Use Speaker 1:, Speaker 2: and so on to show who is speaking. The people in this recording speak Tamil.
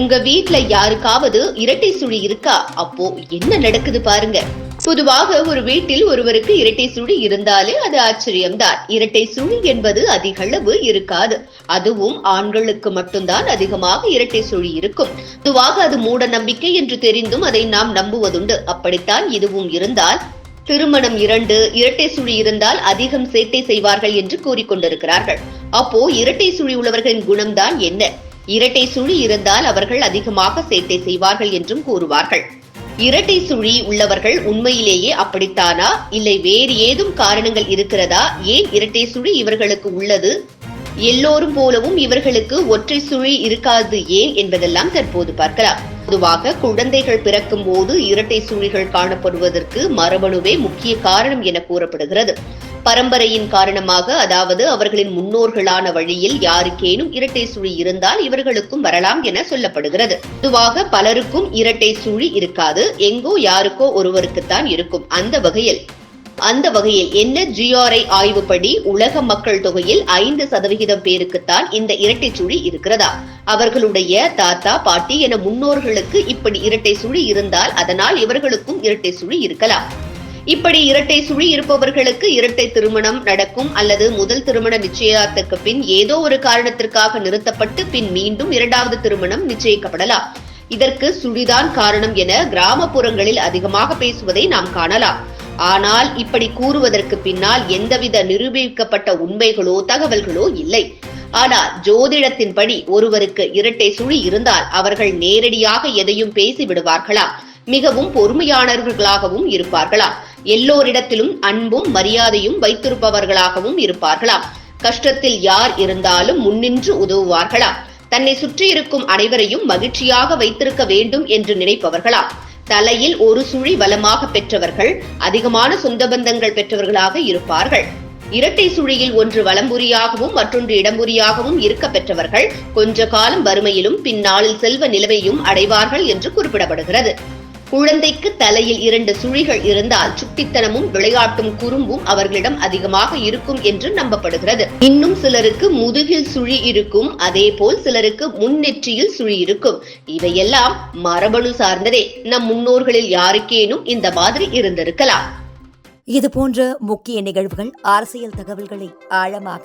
Speaker 1: உங்க வீட்ல யாருக்காவது இரட்டை சுழி இருக்கா? அப்போ என்ன நடக்குது பாருங்க. பொதுவாக ஒரு வீட்டில் ஒருவருக்கு இரட்டை சுழி இருந்தாலே அது ஆச்சரியம்தான். இரட்டை சுழி என்பது அதிகளவு இருக்காது. அதுவும் ஆண்களுக்கு மட்டும்தான் அதிகமாக இரட்டை சுழி இருக்கும். பொதுவாக அது மூட நம்பிக்கை என்று தெரிந்தும் அதை நாம் நம்புவதுண்டு. அப்படித்தான் இதுவும் இருந்தால் திருமணம் இரண்டு இரட்டை சுழி இருந்தால் அதிகம் சேட்டை செய்வார்கள் என்று கூறிக்கொண்டிருக்கிறார்கள். அப்போ இரட்டை சுழி உள்ளவர்களின் குணம்தான் என்ன? இரட்டை சுழி இருந்தால் அவர்கள் அதிகமாக சேட்டை செய்வார்கள் என்றும் கூறுவார்கள். இரட்டை சுழி உள்ளவர்கள் உண்மையிலேயே அப்படித்தானா? இல்லை வேறு ஏதும் காரணங்கள் இருக்கிறதா? ஏன் இரட்டை சுழி இவர்களுக்கு உள்ளது? எல்லோரும் போலவும் இவர்களுக்கு ஒற்றை சுழி இருக்காது ஏன் என்பதெல்லாம் தற்போது பார்க்கலாம். பொதுவாக குழந்தைகள் பிறக்கும் போது இரட்டை சுழிகள் காணப்படுவதற்கு மரபணுவே முக்கிய காரணம் என கூறப்படுகிறது. பரம்பரையின் காரணமாக அதாவது அவர்களின் முன்னோர்களான வழியில் யாருக்கேனும் இரட்டை சுழி இருந்தால் இவர்களுக்கும் வரலாம் என சொல்லப்படுகிறது. பொதுவாக பலருக்கும் இரட்டை சுழி இருக்காது. எங்கோ யாருக்கோ ஒருவருக்குத்தான் இருக்கும். அந்த வகையில் அந்த வகையில் என்ன ஜிஆர்ஐ ஆய்வுப்படி உலக மக்கள் தொகையில் ஐந்து சதவிகிதம் பேருக்குத்தான் இந்த இரட்டை சுழி இருக்கிறதா? அவர்களுடைய தாத்தா பாட்டி என முன்னோர்களுக்கு இப்படி இரட்டை சுழி இருந்தால் அதனால் இவர்களுக்கும் இரட்டை சுழி இருக்கலாம். இப்படி இரட்டை சுழி இருப்பவர்களுக்கு இரட்டை திருமணம் நடக்கும் அல்லது முதல் திருமண நிச்சயத்துக்கு பின் ஏதோ ஒரு காரணத்திற்காக நிறுத்தப்பட்டு பின் மீண்டும் இரண்டாவது திருமணம் நிச்சயிக்கப்படலாம். இதற்கு சுழிதான் காரணம் என கிராமப்புறங்களில் அதிகமாக பேசுவதை நாம் காணலாம். ஆனால் இப்படி கூறுவதற்கு பின்னால் எந்தவித நிரூபிக்கப்பட்ட உண்மைகளோ தகவல்களோ இல்லை. ஆனால் ஜோதிடத்தின்படி ஒருவருக்கு இரட்டை சுழி இருந்தால் அவர்கள் நேரடியாக எதையும் பேசி விடுவார்களாம் மிகவும் பொறுமையானவர்களாகவும் இருப்பார்களாம். எல்லோரிடத்திலும் அன்பும் மரியாதையும் வைத்திருப்பவர்களாகவும் இருப்பார்களாம். கஷ்டத்தில் யார் இருந்தாலும் முன்னின்று உதவுவார்களாம். தன்னை சுற்றி இருக்கும் அனைவரையும் மகிழ்ச்சியாக வைத்திருக்க வேண்டும் என்று நினைப்பவர்களாம். தலையில் ஒரு சுழி வளமாக பெற்றவர்கள் அதிகமான சொந்த பந்தங்கள் பெற்றவர்களாக இருப்பார்கள். இரட்டை சுழியில் ஒன்று வலம்புரியாகவும் மற்றொன்று இடம்புரியாகவும் இருக்க பெற்றவர்கள் கொஞ்ச காலம் வறுமையிலும் பின்னாளில் செல்வ நிலவையும் அடைவார்கள் என்று குறிப்பிடப்படுகிறது. குழந்தைக்கு தலையில் இரண்டு சுழிகள் இருந்தால் சுட்டித்தனமும் விளையாட்டும் குறும்பும் அவர்களிடம் அதிகமாக இருக்கும் என்று நம்பப்படுகிறது. இன்னும் சிலருக்கு முதுகில் சுழி இருக்கும் அதே போல் சிலருக்கு முன்னெற்றியில் சுழி இருக்கும். இவையெல்லாம் மரபணு சார்ந்ததே. நம் முன்னோர்களில் யாருக்கேனும் இந்த மாதிரி இருந்திருக்கலாம்.
Speaker 2: இது போன்ற முக்கிய நிகழ்வுகள் அரசியல் தகவல்களை ஆழமாக